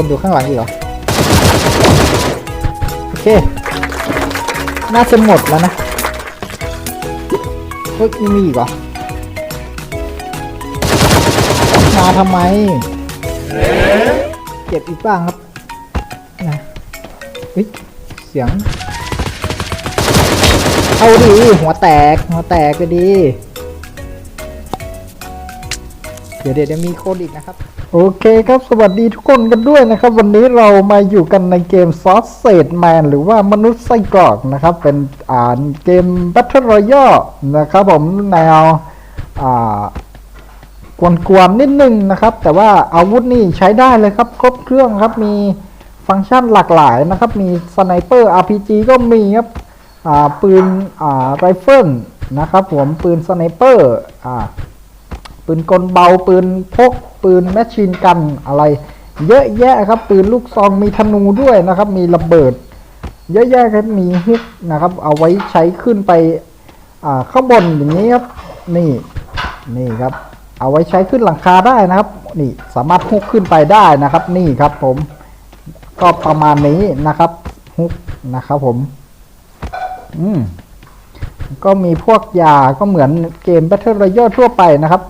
คนอยู่ข้างหลังอีกเหรอ โอเค น่าจะหมดแล้วนะเฮ้ยยังมีอีกเหรอ มาทำไม เก็บอีกบ้างครับนะเฮ้ยเสียง เอาดีหัวแตก หัวแตกก็ดี ดี๋ยวเดี๋ยวเดี๋ยวมีโค้ดอีกนะครับ โอเคครับสวัสดีทุกคนกันด้วยนะครับ วันนี้เรามาอยู่กันในเกม Sausage Man หรือว่ามนุษย์ไส้กรอกนะครับ เป็นอ่านเกม Battle Royale นะครับผมแนวอ่ากวนๆนิดนึงนะครับ แต่ว่าอาวุธนี่ใช้ได้เลยครับครบเครื่องครับมีฟังก์ชันหลากหลายนะครับ มีสไนเปอร์ RPG ก็มีครับปืนไรเฟิลนะครับผมปืนสไนเปอร์อ่า ปืนกลเบาปืนพกปืนแมชชีนกันอะไร เยอะแยะครับปืนลูกซองมีธนูด้วยนะครับ มีระเบิด เยอะแยะครับมีฮุกนะครับ เอาไว้ใช้ขึ้นไปอ่าข้างบนอย่างนี้ครับนี่นี่ครับ เอาไว้ใช้ขึ้นหลังคาได้นะครับ นี่สามารถฮุกขึ้นไปได้นะครับ นี่ครับผมก็ประมาณนี้นะครับฮุกนะครับผม อืมก็มีพวกยาก็เหมือนเกม Battle Royale ทั่วไปนะครับ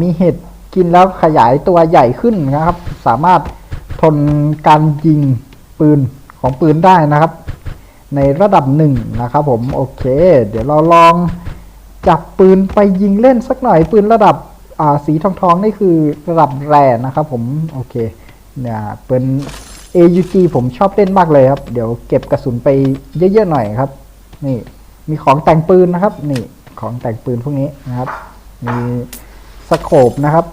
มีเห็ดกินแล้วขยายตัวใหญ่ขึ้นนะครับ สามารถทนการยิงปืนของปืนได้นะครับ ในระดับหนึ่งนะครับผมโอเค เดี๋ยวเราลองจับปืนไปยิงเล่นสักหน่อยปืนระดับสีทองทองนี่คือระดับแร่นะครับผมโอเคเนี่ยเป็น AUG ผมชอบเล่นมากเลยครับ เดี๋ยวเก็บกระสุนไปเยอะๆหน่อยครับ นี่มีของแต่งปืนนะครับ นี่ของแต่งปืนพวกนี้นะครับมี สโคปนะครับ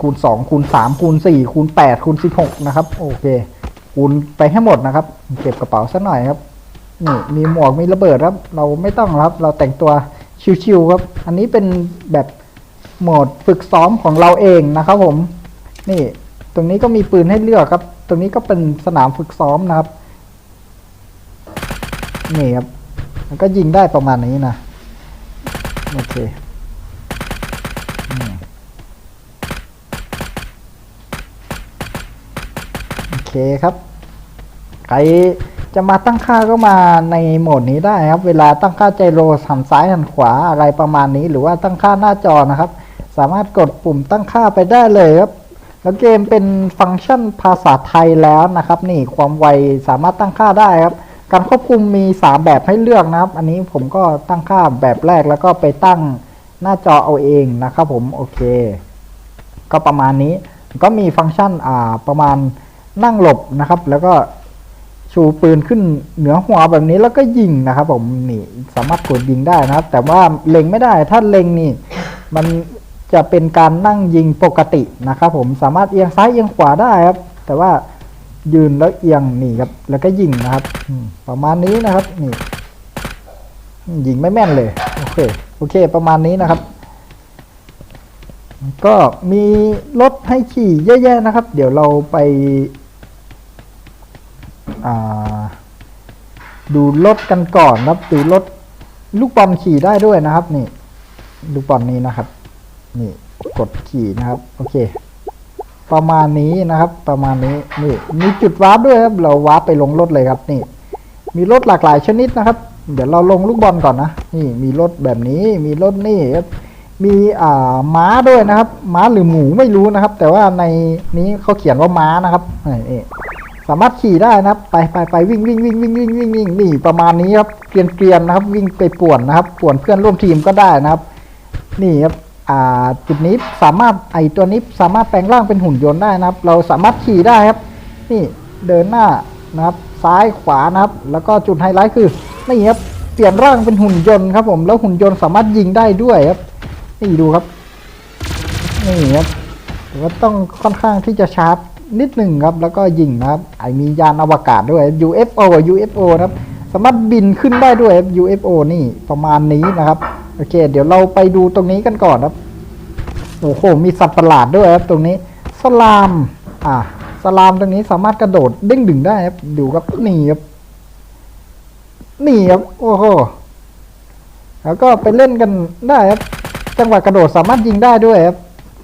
คูณ 2 คูณ 3 คูณ 4 คูณ 8 คูณ 16 นะครับ โอเค คูณไปให้หมดนะครับ เก็บกระเป๋าสักหน่อยครับ นี่มีหมวกมีระเบิดครับ เราไม่ต้องครับ เราแต่งตัวชิวๆครับ อันนี้เป็นแบบโหมดฝึกซ้อมของเราเองนะครับผม นี่ ตรงนี้ก็มีปืนให้เลือกครับ ตรงนี้ก็เป็นสนามฝึกซ้อมนะครับ นี่ครับ มันก็ยิงได้ประมาณนี้นะ โอเค อืมโอเคครับ ใครจะมาตั้งค่าก็มาในโหมดนี้ได้ครับ เวลาตั้งค่าไจโรหันซ้ายหันขวาอะไรประมาณนี้ หรือว่าตั้งค่าหน้าจอนะครับ สามารถกดปุ่มตั้งค่าไปได้เลยครับ แล้วเกมเป็นฟังก์ชันภาษาไทยแล้วนะครับ นี่ความไวสามารถตั้งค่าได้ครับ การควบคุมมี 3 แบบให้เลือกนะครับ อันนี้ผมก็ตั้งค่าแบบแรกแล้วก็ไปตั้งหน้าจอเอาเองนะครับผมโอเค ก็ประมาณนี้ก็มีฟังก์ชันอ่าประมาณ นั่งหลบนะครับ แล้วก็ชูปืนขึ้นเหนือหัวแบบนี้แล้วก็ยิงนะครับผมนี่สามารถกดยิงได้นะครับ แต่ว่าเล็งไม่ได้ถ้าเล็งนี่ มันจะเป็นการนั่งยิงปกตินะครับ ผมสามารถเอียงซ้ายเอียงขวาได้ครับ แต่ว่ายืนแล้วเอียงนี่ครับ แล้วก็ยิงนะครับประมาณนี้นะครับนี่ยิงไม่แม่นเลยโอเคโอเค ประมาณนี้นะครับ ก็มีรถให้ขี่เยอะแยะนะครับ เดี๋ยวเราไปอ่า ดูรถกันก่อนครับดูรถลูกบอลขี่ได้ด้วยนะครับ นี่ ลูกบอลนี้นะครับ นี่กดขี่นะครับ โอเค ประมาณนี้นะครับ ประมาณนี้นี่มีจุดวาร์ปด้วยครับ เราวาร์ปไปลงรถเลยครับ นี่ มีรถหลากหลายชนิดนะครับ เดี๋ยวเราลงลูกบอลก่อนนะนี่มีรถแบบนี้ มีรถนี่ครับมีอ่าม้าด้วยนะครับ ม้าหรือหมูไม่รู้นะครับ แต่ว่าในนี้เขาเขียนว่าม้านะครับนี่ สามารถขี่ได้นะครับ ไปไปไปวิ่งวิ่งวิ่งวิ่งวิ่งวิ่งวิ่งนี่ประมาณนี้ครับเกรียนเกรียนนะครับ วิ่งไปป่วนนะครับ ป่วนเพื่อนร่วมทีมก็ได้นะครับ นี่ครับอ่าจุดนี้สามารถไอตัวนี้สามารถแปลงร่างเป็นหุ่นยนต์ได้นะครับ เราสามารถขี่ได้ครับ นี่เดินหน้านะครับ ซ้ายขวานะครับ แล้วก็จุดไฮไลท์คือนี่ครับเปลี่ยนร่างเป็นหุ่นยนต์ครับผมแล้วหุ่นยนต์สามารถยิงได้ด้วยครับ นี่ดูครับนี่ครับแต่ว่าต้องค่อนข้างที่จะชาร์จ นิดหนึ่งครับ แล้วก็ยิงนะครับไอมียานอวกาศด้วย UFO UFO นะครับ สามารถบินขึ้นได้ด้วย UFO นี่ประมาณนี้นะครับ โอเค เดี๋ยวเราไปดูตรงนี้กันก่อนครับ โอ้โห มีสัตว์ประหลาดด้วยครับ ตรงนี้ สลาม อ่า สลามตรงนี้สามารถกระโดดเด้งดึงได้ครับ ดูครับ นี่ครับ นี่ครับ โอ้โห แล้วก็ไปเล่นกันได้ครับ จังหวะกระโดดสามารถยิงได้ด้วยครับ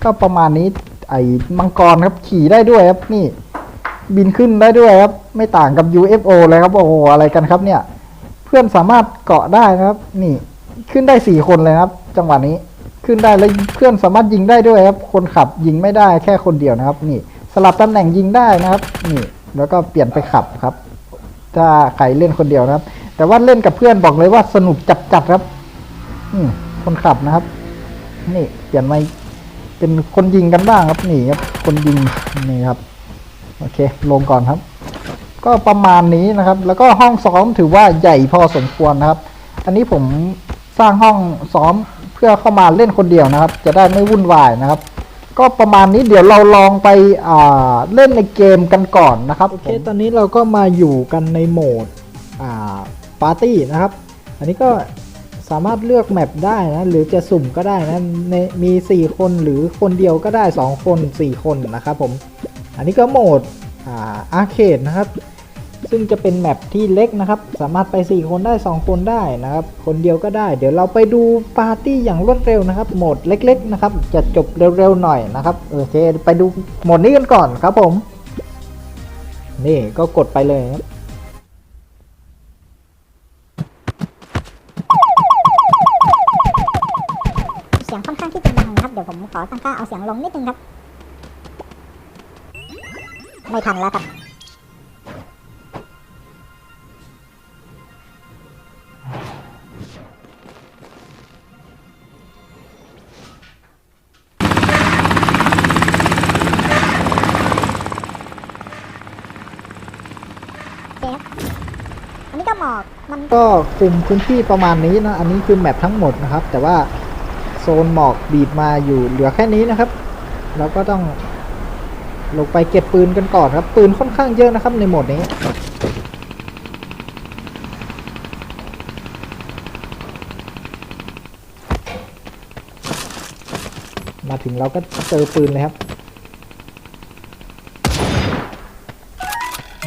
ก็ประมาณนี้ ไอ้มังกรครับขี่ได้ด้วยครับนี่ บินขึ้นได้ด้วยครับ ไม่ต่างกับ UFO เลยครับโอ้โหอะไรกันครับเนี่ย เพื่อนสามารถเกาะได้นะครับ นี่ขึ้นได้สี่คนเลยครับ จังหวะนี้ขึ้นได้แล้วเพื่อนสามารถยิงได้ด้วยครับ คนขับยิงไม่ได้แค่คนเดียวนะครับ นี่ สลับตำแหน่งยิงได้นะครับ นี่ แล้วก็เปลี่ยนไปขับครับ ถ้าใครเล่นคนเดียวนะครับ แต่ว่าเล่นกับเพื่อนบอกเลยว่าสนุกจัดๆครับ อืคนขับนะครับ นี่เปลี่ยนมา เป็นคนยิงกันบ้างครับนี่ครับคนยิงนี่ครับโอเคลงก่อนครับ ก็ประมาณนี้นะครับ แล้วก็ห้องซ้อมถือว่าใหญ่พอสมควรนะครับ อันนี้ผมสร้างห้องซ้อมเพื่อเข้ามาเล่นคนเดียวนะครับ จะได้ไม่วุ่นวายนะครับ ก็ประมาณนี้เดี๋ยวเราลองไปเล่นในเกมกันก่อนนะครับโอเคตอนนี้เราก็มาอยู่กันในโหมดปาร์ตี้นะครับ อันนี้ก็ สามารถเลือกแมปได้นะหรือจะสุ่มก็ได้นะในมี 4 คนหรือคนเดียวก็ได้ 2 คน 4 คนนะครับผม อันนี้ก็โหมดอ่าอาร์เคดนะครับ ซึ่งจะเป็นแมปที่เล็กนะครับ สามารถไป 4 คนได้ 2 คนได้นะครับ คนเดียวก็ได้ เดี๋ยวเราไปดูปาร์ตี้อย่างรวดเร็วนะครับ โหมดเล็ก ๆ นะครับ จะจบเร็วๆหน่อยนะครับโอเคไปดูโหมดนี้กันก่อนครับผม นี่ก็กดไปเลยครับ ขอตั้งค่าเอาเสียงลงนิดนึงครับ ไม่ทันแล้วครับอันนี้ก็หมอกมันก็คุมพื้นที่ประมาณนี้นะ อันนี้คือแมปทั้งหมดนะครับ แต่ว่า โซนหมอกบีบมาอยู่เหลือแค่นี้นะครับ เราก็ต้องลงไปเก็บปืนกันก่อนครับ ปืนค่อนข้างเยอะนะครับในโหมดนี้ มาถึงเราก็เจอปืนเลยครับ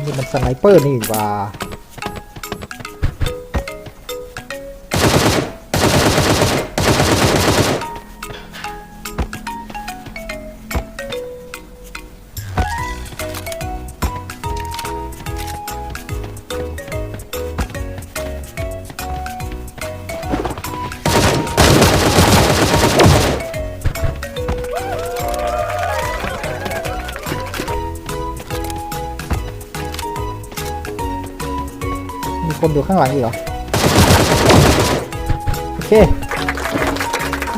นี่มันสไนเปอร์นี่ว่า คนอยู่ข้างหลังอีกเหรอ โอเค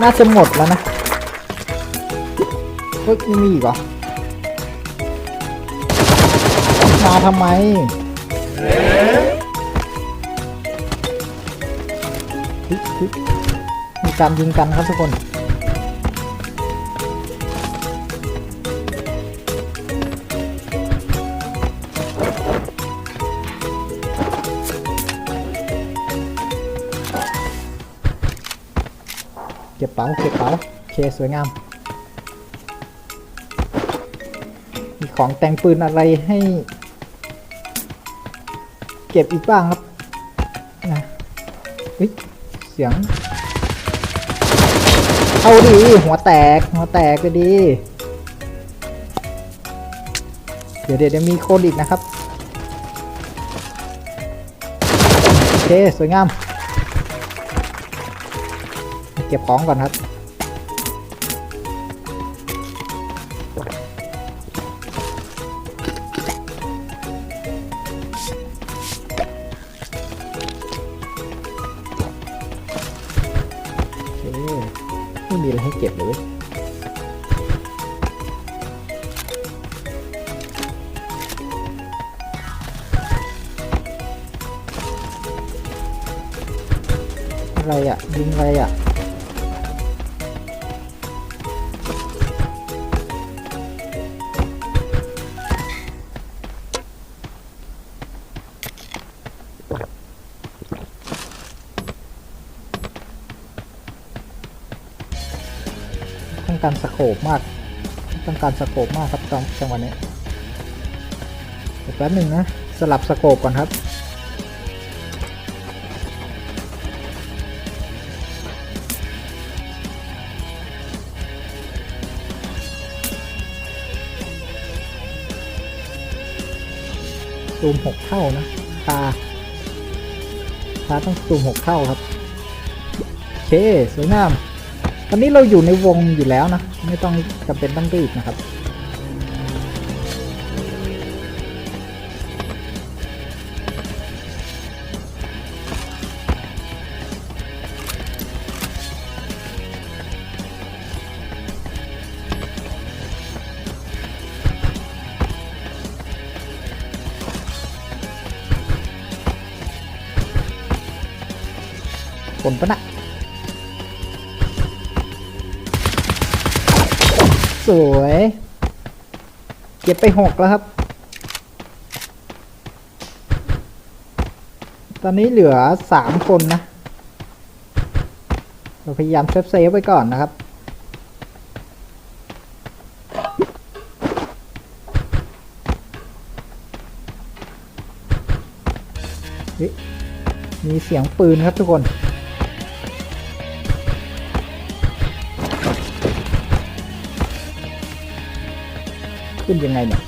น่าจะหมดแล้วนะเฮ้ยยังมีอีกเหรอ มาทำไมมีการยิงกันครับทุกคน เก็บเป๋าเก็บเป๋าโอเคสวยงาม มีของแต่งปืนอะไรให้ เก็บอีกบ้างครับนะเฮ้ยเสียงเอาดีหัวแตกหัวแตกไปดี เดี๋ยวเดี๋ยวเดี๋ยวมีโคนอีกนะครับ โอเค สวยงาม เก็บของก่อนครับ ไม่มีอะไรให้เก็บเลยอะไรอะยิงอะไรอะ การสโคปมาก ต้องการสโคปมากครับจังจังหวะนี้เดี๋ยวแป๊บหนึ่งนะ สลับสโคปก่อนครับซูมหกเท่านะตาตาต้องซูมหกเท่าครับ โอเค สวยงาม ตอนนี้เราอยู่ในวงอยู่แล้วนะ ไม่ต้องจำเป็นต้องรีบนะครับ สวย เก็บไปหกแล้วครับ ตอนนี้เหลือสามคนนะ เราพยายามเซฟเซฟไว้ก่อนนะครับมีเสียงปืนครับทุกคน ขึ้นยังไงเนี่ย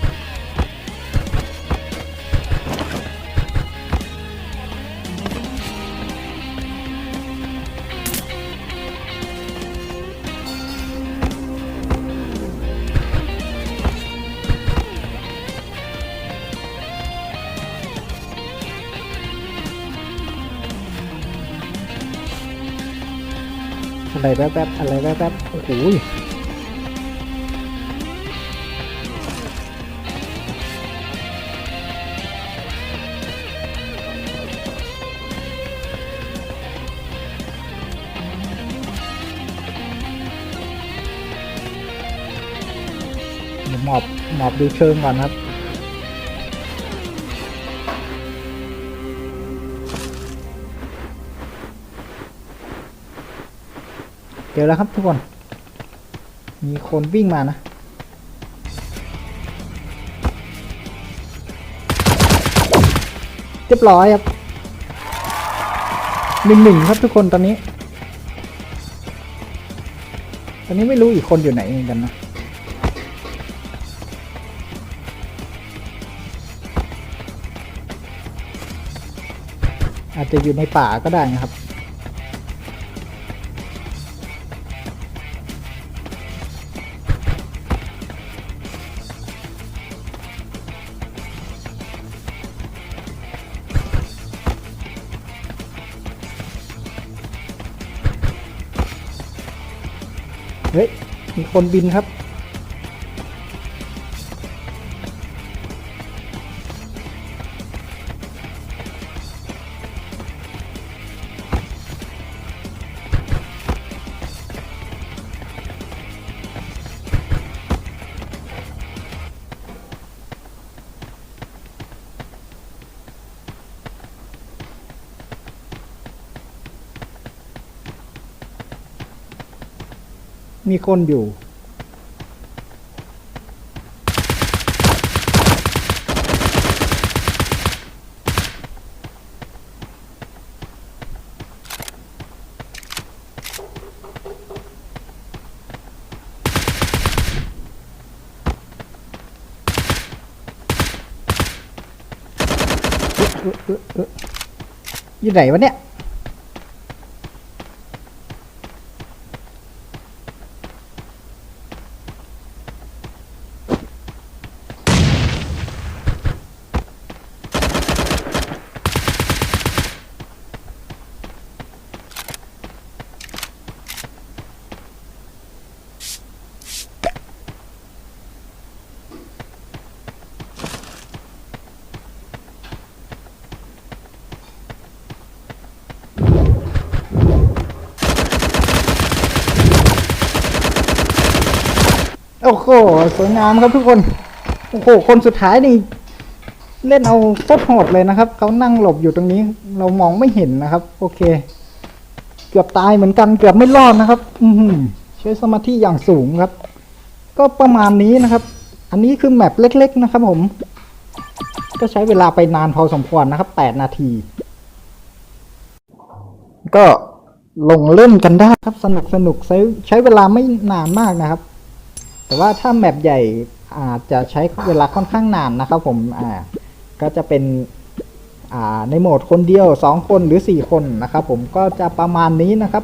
อะไรแป๊บๆอะไรแป๊บๆโอ้โห หมอบดูเชิงก่อนครับเจอแล้วครับทุกคน มีคนวิ่งมานะเรียบร้อยครับหนึ่งหนึ่งครับทุกคนตอนนี้ ตอนนี้ไม่รู้อีกคนอยู่ไหนเหมือนกันนะ จจะอยู่ในป่าก็ได้นะครับ เฮ้ย มีคนบินครับ มีคนอยู่ อยู่ไหนวะเนี่ย หสวยงามครับทุกคน โอ้โห คนสุดท้ายนี่เล่นเอาโคตรโหดเลยนะครับ เขานั่งหลบอยู่ตรงนี้ เรามองไม่เห็นนะครับ โอเค เกือบตายเหมือนกัน เกือบไม่รอดนะครับ อืใช้สมาธิอย่างสูงครับ ก็ประมาณนี้นะครับ อันนี้คือแมปเล็ก ๆ นะครับ ผม ก็ใช้เวลาไปนานพอสมควรนะครับแปดนาที ก็ลงเล่นกันได้ครับ สนุกสนุกใช้ใช้เวลาไม่นานมากนะครับ แต่ว่าถ้าแมปใหญ่อาจจะใช้เวลาค่อนข้างนานนะครับผมอ่าก็จะเป็นอ่าในโหมดคนเดียว 2 คนหรือ 4 คนนะครับผมก็จะประมาณนี้นะครับ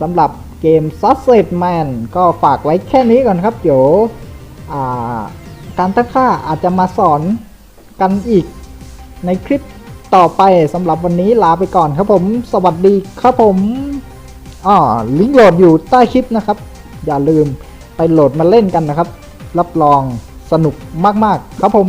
สำหรับเกม Sausage Man ก็ฝากไว้แค่นี้ก่อนครับ เดี๋ยวอ่าการตั้งค่าอาจจะมาสอนกันอีกในคลิปต่อไปสำหรับวันนี้ลาไปก่อนครับผม สวัสดีครับผมอ่าลิงก์โหลดอยู่ใต้คลิปนะครับ อย่าลืม ไปโหลดมาเล่นกันนะครับ รับรองสนุกมากๆ ครับผม